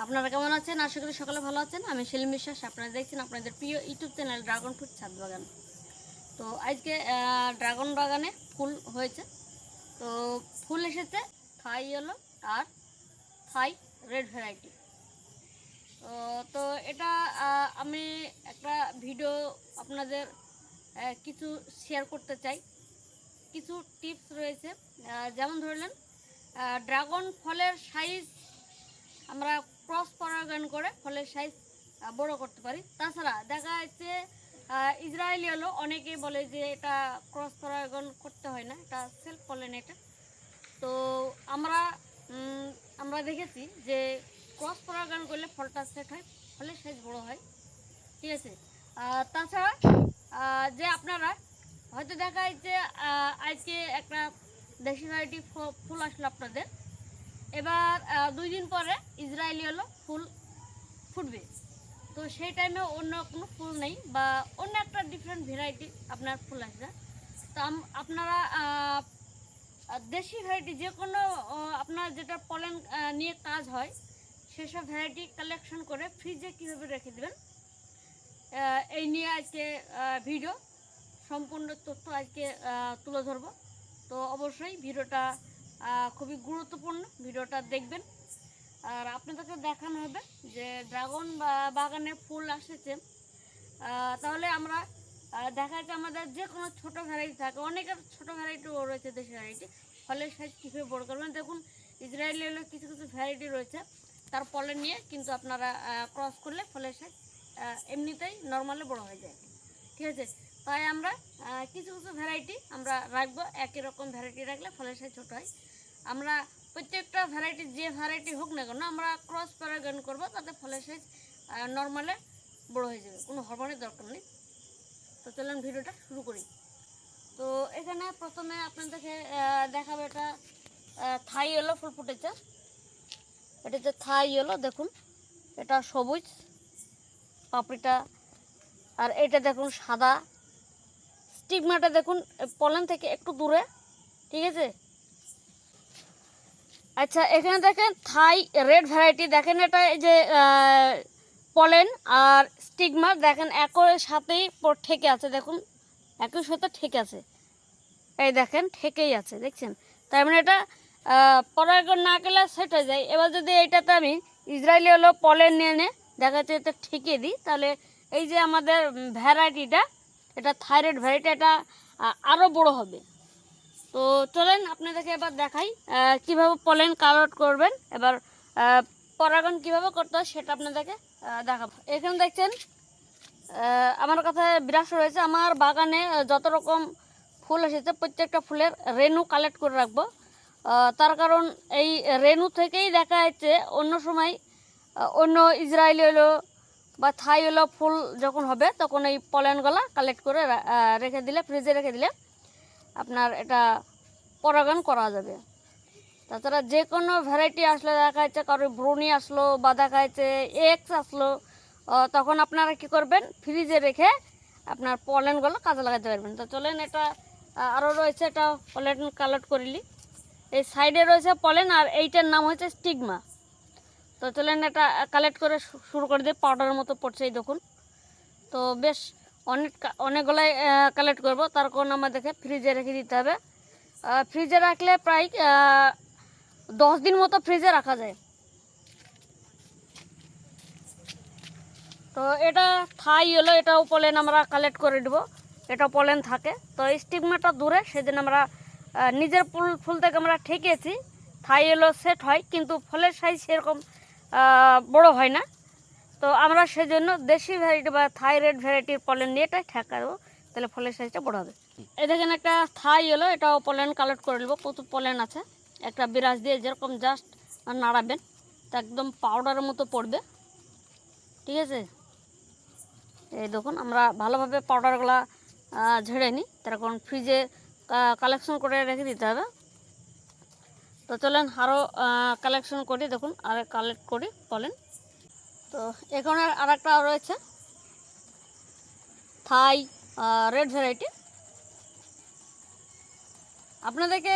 আপনারা কেমন আছেন? আশা করি সকালে ভালো আছেন। আমি সেলিম বিশ্বাস, আপনারা দেখছেন আপনাদের প্রিয় ইউটিউব চ্যানেল ড্রাগন ফ্রুট ছাদ বাগান। তো আজকে ড্রাগন বাগানে ফুল হয়েছে। তো ফুল এসেছে, থাই ইয়েলো আর থাই রেড ভ্যারাইটি তো এটা আমি একটা ভিডিও আপনাদের কিছু শেয়ার করতে চাই। কিছু টিপস রয়েছে। যেমন ধরলেন ড্রাগন ফলের সাইজ আমরা ক্রস পরাগায়ন করে ফলের সাইজ বড় করতে পারি। তাছাড়া দেখা যাচ্ছে ইসরায়েলি হলো অনেকেই বলে যে এটা ক্রস পরাগায়ন করতে হয় না, এটা সেলফ পলেন এটা তো আমরা আমরা দেখেছি যে ক্রস পরাগায়ন করলে ফলটা সেট হয় ফলের সাইজ বড় হয়। ঠিক আছে? তাছাড়া যে আপনারা, হয়তো দেখা যাচ্ছে আজকে একটা দেশি ভ্যারাইটি ফুল আসলো আপনাদের। এবার দুই দিন পরে ইসরায়েলি হলো ফুল ফুটবে। তো সেই টাইমে অন্য কোনো ফুল নেই বা অন্য একটা ডিফারেন্ট ভ্যারাইটি আপনার ফুল আসবে। তো আপনারা দেশি ভ্যারাইটি যে কোনো আপনার যেটা পলেন নিয়ে কাজ হয়, সেসব ভ্যারাইটি কালেকশন করে ফ্রিজে কীভাবে রেখে দেবেন? এই নিয়ে আজকে ভিডিও সম্পূর্ণ তথ্য আজকে তুলে ধরবো। তো অবশ্যই ভিডিওটা খুবই গুরুত্বপূর্ণ। ভিডিওটা দেখবেন। আর আপনাদেরকে দেখানো হবে যে ড্রাগন বাগানে ফুল আসেছে। তাহলে আমরা দেখা যাচ্ছে আমাদের যে কোনো ছোটো ভ্যারাইটি থাকে, অনেকের ছোটো ভ্যারাইটিও রয়েছে দেশি ভ্যারাইটি। ফলের সাইজ কীভাবে বড় করবেন? দেখুন, ইসরায়েলি হলো কিছু কিছু ভ্যারাইটি রয়েছে। তার ফলে নিয়ে কিন্তু আপনারা ক্রস করলে ফলের সাইজ এমনিতেই নর্মালি বড় হয়ে যায়। ঠিক আছে? তাই আমরা কিছু কিছু ভ্যারাইটি আমরা রাখব। একই রকম ভ্যারাইটি রাখলে ফলের সাইজ ছোটো হয়। আমরা প্রত্যেকটা ভ্যারাইটি যে ভ্যারাইটি হোক না কেন, আমরা ক্রস প্যারাগন করব তাতে ফলের সাইজ নর্মালে বড় হয়ে যাবে। কোনো হরমোনের দরকার নেই। তো চলুন ভিডিওটা শুরু করি। তো এখানে প্রথমে আপনাদেরকে দেখাবো এটা থাই ইয়েলো ফুল ফুটেছে। এটা হচ্ছে থাই ইয়েলো দেখুন, এটা সবুজ, পাপড়িটা, আর এটা দেখুন সাদা। স্টিগমাটা দেখুন পলেন থেকে একটু দূরে ঠিক আছে? আচ্ছা এখানে দেখেন থাই রেড ভ্যারাইটি দেখেন এটা যে পলেন আর স্টিগমা দেখেন একই সাথেই ঠেকে আছে দেখুন একই সাথে ঠেকে আছে। এই দেখেন ঠেকেই আছে দেখছেন? তার মানে এটা আহ, পরাগণ না গেলে সেট যায়। এবার যদি এইটাতে আমি ইসরায়েলি হলো পলেন নিয়ে এনে দেখা যাচ্ছে এটা ঠেকিয়ে দিই তাহলে এই যে আমাদের ভ্যারাইটিটা এটা থাইরয়েড ভ্যারাইটি এটা আরও বড় হবে। তো চলেন আপনাদেরকে এবার দেখাই কীভাবে পলেন কালেক্ট করবেন। এবার পরাগণ কীভাবে করতে হয় সেটা আপনাদেরকে দেখাবো। এখানে দেখছেন আমার কাছে বিরাস রয়েছে। আমার বাগানে যত রকম ফুল এসেছে, প্রত্যেকটা ফুলের রেনু কালেক্ট করে রাখব। তার কারণ এই রেনু থেকেই দেখা যাচ্ছে, অন্য সময় অন্য ইসরায়েলি হলো বা থাই হলো ফুল যখন হবে, তখন এই পলেনগুলা কালেক্ট করে রেখে দিলে ফ্রিজে রেখে দিলে আপনার এটা পরাগায়ন করা যাবে। তাছাড়া যে কোনো ভ্যারাইটি আসলে দেখা যাচ্ছে কারোর ব্রুনি আসলো বা দেখা যাচ্ছে এক্স আসলো তখন আপনারা কি করবেন ফ্রিজে রেখে আপনার পলেনগুলো কাজে লাগাতে পারবেন। তো চলেন এটা আরও রয়েছে এটা পলেন কালেক্ট করিলি। এই সাইডে রয়েছে পলেন আর এইটার নাম হচ্ছে স্টিগমা তো চলেন এটা কালেক্ট করে শুরু করে দিই পাউডারের মতো পড়ছে এই দেখুন। তো বেশ অনেক অনেকগুলাই কালেক্ট করব। তার কারণ আমাদেরকে ফ্রিজে রেখে দিতে হবে। ফ্রিজে রাখলে প্রায় দশ দিন মতো ফ্রিজে রাখা যায়। তো এটা থাই হলো এটাও পলেন আমরা কালেক্ট করে দেবো এটা পলেন থাকে। তো স্টিগমাটা দূরে, সেদিন আমরা নিজের ফুল ফুল থেকে আমরা ঠেকেছি থাই হলো সেট হয়, কিন্তু ফলের সাইজ সেরকম বড় হয় না। তো আমরা সেজন্য দেশি ভ্যারাইটি বা থাইরয়েড ভ্যারাইটির পলেন নিয়ে এটা ঠেকা দেবো, তাহলে ফলের সাইজটা বড় হবে। এ দেখেন একটা থাই এলো এটাও পলেন কালেক্ট করে নেব, প্রচুর পলেন আছে। একটা বিরাজ দিয়ে যেরকম জাস্ট নাড়াবেন, তা একদম পাউডারের মতো পড়বে। ঠিক আছে? এই দেখুন, আমরা ভালোভাবে পাউডারগুলো ঝেড়ে নিই, তার কারণ ফ্রিজে কালেকশন করে রেখে দিতে হবে। তো চলেন আরও কালেকশন করি, দেখুন, আর কালেক্ট করি, বলেন। তো এখানে আর একটা রয়েছে। থাই রেড ভ্যারাইটি আপনাদেরকে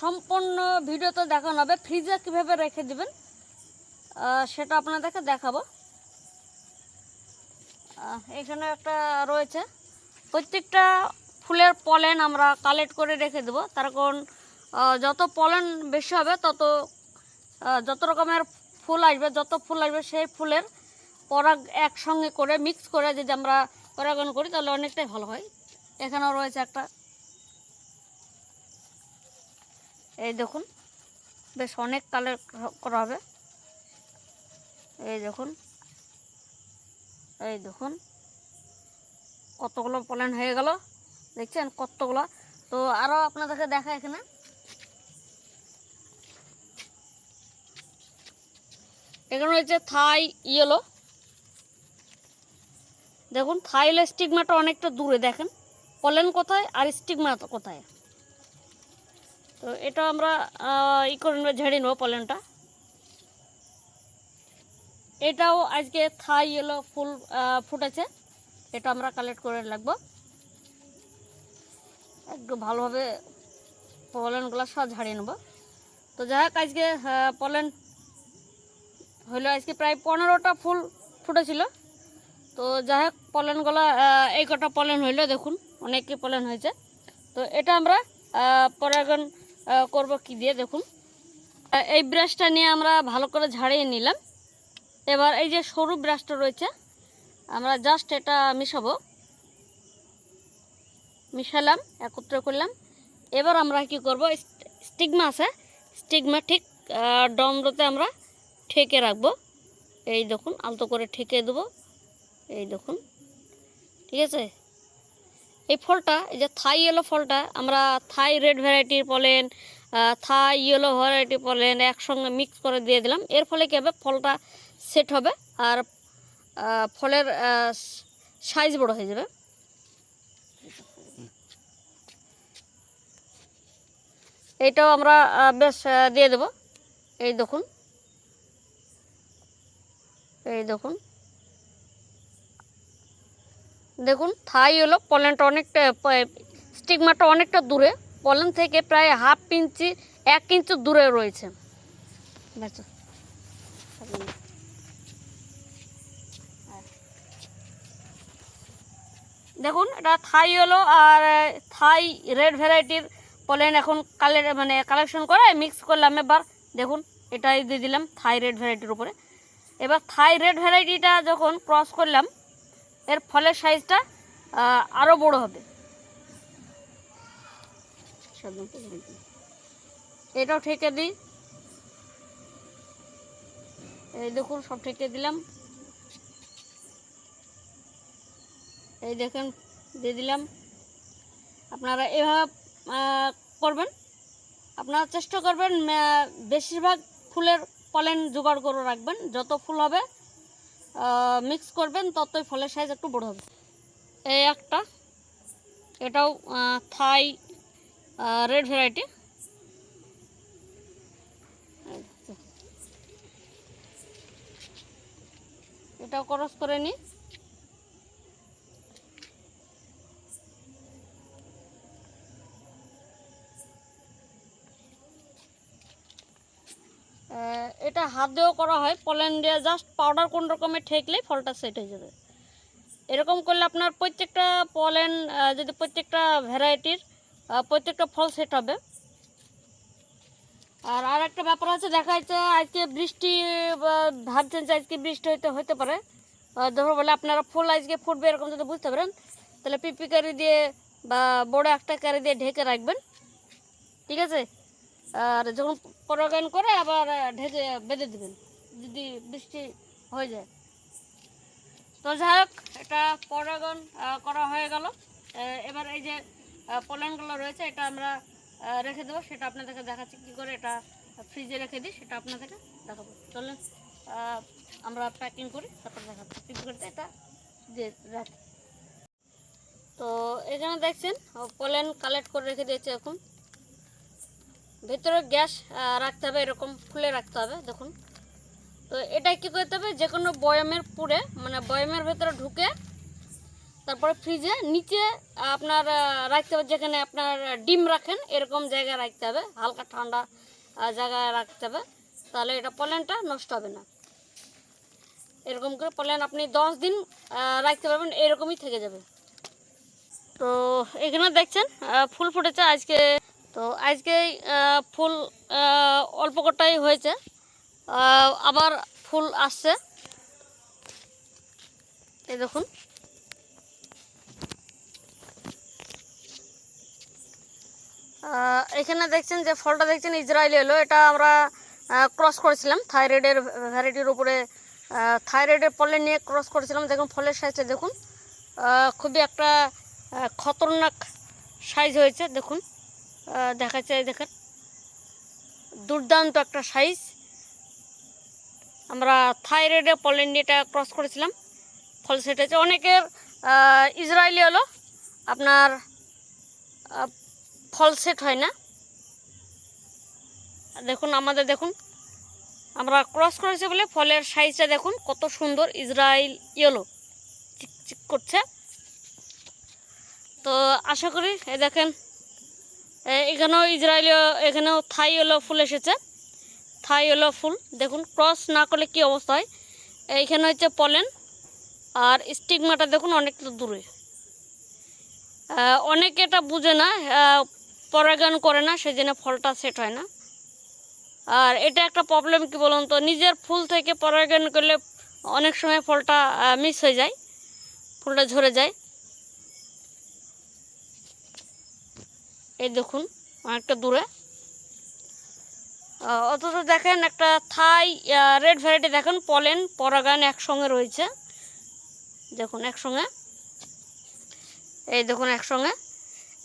সম্পূর্ণ ভিডিও তো দেখানো হবে। ফ্রিজে কীভাবে রেখে দিবেন সেটা আপনাদেরকে দেখাবো। এখানে একটা রয়েছে। প্রত্যেকটা ফুলের পলেন আমরা কালেক্ট করে রেখে দেবো। তার কারণ যত পলেন বেশি হবে, তত যত রকমের ফুল আসবে, যত ফুল আসবে সেই ফুলের পরাগ একসঙ্গে করে মিক্স করে যদি আমরা পরাগণ করি, তাহলে অনেকটাই ভালো হয়। এখানেও রয়েছে একটা। এই দেখুন, বেশ অনেক কালার করা হবে। এই দেখুন এই দেখুন, কতগুলো পলেন হয়ে গেল। দেখছেন কতগুলো? তো আরও আপনাদেরকে দেখা এখানে। এখানে রয়েছে থাই ইয়েলো দেখুন থাইলে স্টিগমাটা অনেকটা দূরে, দেখেন। পলেন কোথায় আর স্টিগমা কোথায়? তো এটা আমরা ই করে নেব, ঝেড়ে নেব পলেনটা এটাও আজকে থাই ইয়েলো ফুল ফুটেছে। এটা আমরা কালেক্ট করে রাখব। একটু ভালোভাবে পলেনগুলো সব ঝাড়িয়ে নেব। তো যাই হোক, আজকে পলেন হলো আজকে প্রায় পনেরোটা ফুল ফুটেছিল। তো যাই হোক পলেনগুলো এই কটা পলেন হইল, দেখুন, অনেকই পলেন হয়েছে। তো এটা আমরা পরাগণ করব কি দিয়ে, দেখুন। এই ব্রাশটা নিয়ে আমরা ভালো করে ঝাড়িয়ে নিলাম। এবার এই যে সরু ব্রাশটা রয়েছে, আমরা জাস্ট এটা মিশাবো। মিশালাম, একত্র করলাম। এবার আমরা কি করব স্টিগমা আছে। স্টিগমা ঠিক ডমরতে আমরা ঠেকে রাখব। এই দেখুন, আলতো করে ঠেকে দেবো। এই দেখুন, ঠিক আছে? এই ফলটা, এই যে থাই ইয়েলো ফলটা, আমরা থাই রেড ভ্যারাইটির pollen Thai yellow variety pollen একসঙ্গে মিক্স করে দিয়ে দিলাম। এর ফলে কী হবে? ফলটা সেট হবে আর ফলের সাইজ বড় হয়ে যাবে। এইটাও আমরা বেশ দিয়ে দেব। এই দেখুন এই দেখুন। দেখুন, থাই হলো পলেনটা অনেকটা স্টিগমাটা অনেকটা দূরে। পলেন থেকে প্রায় হাফ ইঞ্চি, এক ইঞ্চি দূরে রয়েছে। দেখুন, এটা থাই হলো আর থাই রেড ভ্যারাইটির পলেন এখন কালের মানে কালেকশন করে মিক্স করলাম এবার। দেখুন, এটাই দিয়ে দিলাম থাই রেড ভ্যারাইটির উপরে। এবার থাই রেড ভ্যারাইটিটা যখন ক্রস করলাম, এর ফলের সাইজটা আরও বড় হবে। এটাও ঠেকে দিই। এই দেখুন, সব ঠেকে দিলাম। এই দেখেন, দিয়ে দিলাম। আপনারা এভাবে করবেন। আপনারা চেষ্টা করবেন বেশিরভাগ ফুলের পলেন জোগাড় করে রাখবেন। যত ফুল হবে মিক্স করবেন, ততই ফলের সাইজ একটু বড় হবে। এই একটা, এটাও থাই রেড ভ্যারাইটি এটাও ক্রস করে নিই আহ, এটা হাত দিয়েও করা হয় পলেন দিয়ে জাস্ট পাউডার কোন রকমের ঠেকলেই ফলটা সেট হয়ে যাবে। এরকম করলে আপনার প্রত্যেকটা পলেন যদি প্রত্যেকটা ভ্যারাইটির প্রত্যেকটা ফল সেট হবে। আর আর একটা ব্যাপার আছে, দেখা যাচ্ছে আজকে বৃষ্টি ভাবছেন যে আজকে বৃষ্টি হইতে হতে পারে। ধরো বলে আপনারা ফুল আজকে ফুটবে এরকম যদি বুঝতে পারেন, তাহলে পিপি কারি দিয়ে বা বড় একটা কারি দিয়ে ঢেকে রাখবেন। ঠিক আছে? আর যখন পরাগায়ন করে আবার ঢেকে বেঁধে দিবেন যদি বৃষ্টি হয়ে যায়। তো যাই হোক এটা পরাগন আহ, করা হয়ে গেল। এবার এই যে পলেনগুলো রয়েছে এটা আমরা রেখে দেবো। সেটা আপনাদেরকে দেখাচ্ছি কী করে এটা ফ্রিজে রেখে দিই সেটা আপনাদেরকে দেখাবো। চলেন আমরা প্যাকিং করি তারপর দেখাবো পিপি করতে এটা দিয়ে রাখি। তো এখানে দেখছেন পলেন কালেক্ট করে রেখে দিয়েছে এখন। ভেতরে গ্যাস রাখতে হবে, এরকম খুলে রাখতে হবে, দেখুন। তো এটা কি করতে হবে? যে কোনো বয়ামের পুরে মানে বয়ামের ভেতরে ঢুকে তারপরে ফ্রিজে, নিচে আপনার রাখতে হবে, যেখানে আপনার ডিম রাখেন, এরকম জায়গায় রাখতে হবে, হালকা ঠান্ডা জায়গায় রাখতে হবে। তাহলে এটা পলেনটা নষ্ট হবে না। এরকম করে পলেন আপনি দশ দিন রাখতে পারবেন, এরকমই থেকে যাবে। তো এখানে দেখছেন ফুল ফুটেছে, আজকে তো আজকে ফুল অল্প কটাই হয়েছে। আবার ফুল আসছে। এই দেখুন। এখানে দেখছেন যে ফলটা দেখছেন ইসরায়েলি এলো এটা আমরা ক্রস করেছিলাম। থাইরয়েডের ভ্যারাইটির উপরে থাইরয়েডের পলে নিয়ে ক্রস করেছিলাম। দেখুন ফলের সাইজটা দেখুন। খুবই একটা খতরনাক সাইজ হয়েছে, দেখুন। আহ, দেখাচ্ছে এই দেখেন। দুর্দান্ত একটা সাইজ আমরা থাইরয়েডে পলেন নিয়ে এটা ক্রস করেছিলাম। ফল সেট হয়েছে অনেকের ইসরায়েলি হলো। আপনার ফল সেট হয় না। দেখুন আমাদের দেখুন। আমরা ক্রস করেছি বলে ফলের সাইজটা দেখুন কত সুন্দর ইসরায়েল ইয়েলো চিকচিক করছে। তো আশা করি এ দেখেন এখানেও ইসরায়েলি এখানেও থাই হলো ফুল এসেছে। থাই হলো ফুল। দেখুন, ক্রস না করলে কি অবস্থা হয়? এইখানে হচ্ছে পলেন আর স্টিগমাটা দেখুন অনেকটা দূরে। অনেকে এটা বুঝে না পরাগায়ন করে না সেই জন্য ফলটা সেট হয় না। আর এটা একটা প্রবলেম কি বলুন তো, নিজের ফুল থেকে পরাগায়ন করলে অনেক সময় ফলটা মিস হয়ে যায়, ফুলটা ঝরে যায়। এই দেখুন, অনেকটা দূরে। অথচ দেখেন একটা থাই রেড ভ্যারাইটি দেখেন, পলেন, পরাগায়ন একসঙ্গে রয়েছে। দেখুন, একসঙ্গে। এই দেখুন, একসঙ্গে।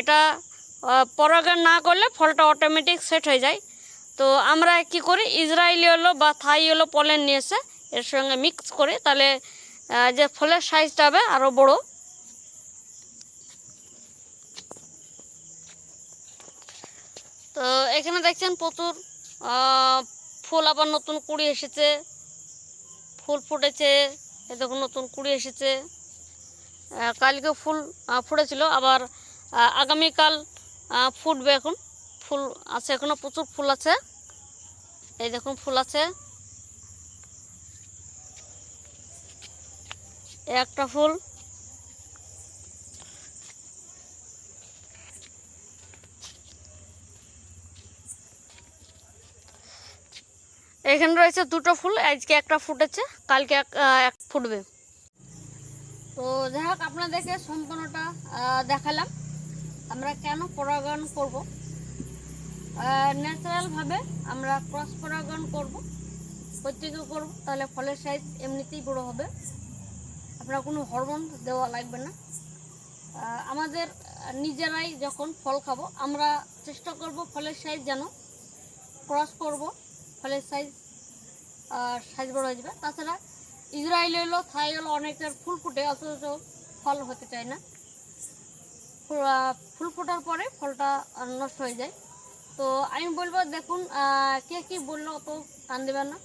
এটা পরাগায়ন না করলে ফলটা অটোমেটিক সেট হয়ে যায়। তো আমরা কি করি, ইসরায়েলি হলো বা থাই হলো পলেন নিয়ে এসে এর সঙ্গে মিক্স করে, তাহলে যে ফলের সাইজটা হবে আরও বড়। তো এখানে দেখছেন প্রচুর ফুল আবার নতুন কুড়ি এসেছে। ফুল ফুটেছে এ দেখুন নতুন কুড়ি এসেছে। কালকে ফুল ফুটেছিল, আবার আগামীকাল ফুটবে এখন। ফুল আছে, এখনও প্রচুর ফুল আছে। এই দেখুন ফুল আছে। একটা ফুল। এখানে রয়েছে দুটো ফুল, আজকে একটা ফুটেছে, কালকে এক ফুটবে। তো যাই হোক, আপনাদেরকে সম্পূর্ণটা দেখালাম। আমরা কেন পরাগায়ন করব? ন্যাচারালভাবে আমরা ক্রস পরাগায়ন করব, প্রত্যেকে করব, তাহলে ফলের সাইজ এমনিতেই বড় হবে। আপনার কোনো হরমোন দেওয়া লাগবে না। আমাদের নিজেরাই যখন ফল খাব, আমরা চেষ্টা করব ফলের সাইজ যেন ক্রস করব। ফলের সাইজ সাইজ বড় হয়ে যাবে। তাছাড়া ইসরায়েল এলো থাই এলো অনেকের ফুল ফুটে, অথচ ফল হতে চায় না। ফুল- ফোটার পরে ফলটা নষ্ট হয়ে যায়। তো আমি বলব, দেখুন কে কি বলল অত কান দেবেন না।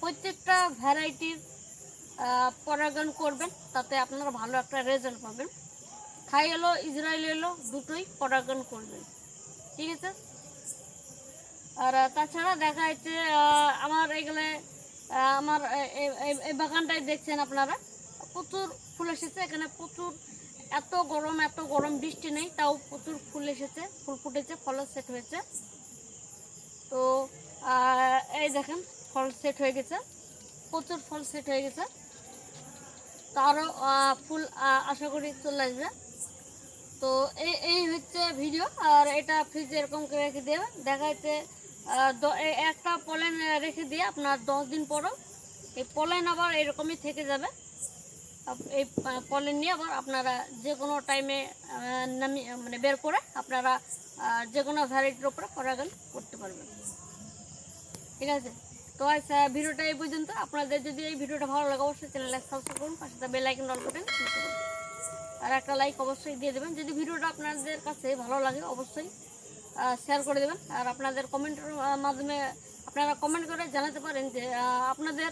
প্রত্যেকটা ভ্যারাইটির পরাগায়ন করবেন, তাতে আপনারা ভালো একটা রেজাল্ট পাবেন। থাই এলো ইসরায়েল এলো দুটোই পরাগায়ন করবেন। ঠিক আছে? আর তাছাড়া দেখা যাচ্ছে আমার এগুলো আমার এই বাগানটাই দেখছেন আপনারা। প্রচুর ফুল এসেছে, এখানে প্রচুর, এত গরম এত গরম বৃষ্টি নেই, তাও প্রচুর ফুল এসেছে, ফুল ফুটেছে ফল সেট হয়েছে। তো এই দেখেন, ফল সেট হয়ে গেছে, প্রচুর ফল সেট হয়ে গেছে। তো আরও ফুল আশা করি চলে আসবে। তো এই হচ্ছে ভিডিও আর এটা ফ্রিজে এরকম করে রেখে দেবে দেখা যাচ্ছে একটা পলেন রেখে দিয়ে আপনার দশ দিন পরও এই পলেন আবার এরকমই থেকে যাবে। এই পলেন নিয়ে আবার আপনারা যে কোনো টাইমে নামি মানে বের করে আপনারা যে কোনো ভ্যারাইটির ওপরে পরাগান করতে পারবেন। ঠিক আছে? তো আজ ভিডিওটা এই পর্যন্ত। আপনাদের যদি এই ভিডিওটা ভালো লাগে, অবশ্যই চ্যানেলে সাবস্ক্রাইব করুন, পাশে বেল আইকন অল করুন আর একটা লাইক অবশ্যই দিয়ে দেবেন। যদি ভিডিওটা আপনাদের কাছে ভালো লাগে, অবশ্যই শেয়ার করে দেবেন। আর আপনাদের কমেন্টের মাধ্যমে আপনারা কমেন্ট করে জানাতে পারেন যে আপনাদের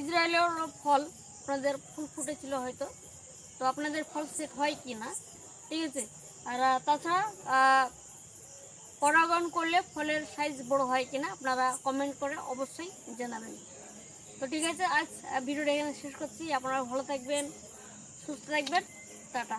ইসরায়েলের ফল, আপনাদের ফুল ফুটেছিল হয়তো। তো আপনাদের ফল সেট হয় কি না ঠিক আছে? আর তাছাড়া পরাগায়ন করলে ফলের সাইজ বড় হয় কিনা, আপনারা কমেন্ট করে অবশ্যই জানাবেন। তো ঠিক আছে, আজ ভিডিওটা এখানে শেষ করছি। আপনারা ভালো থাকবেন, সুস্থ থাকবেন। টাটা।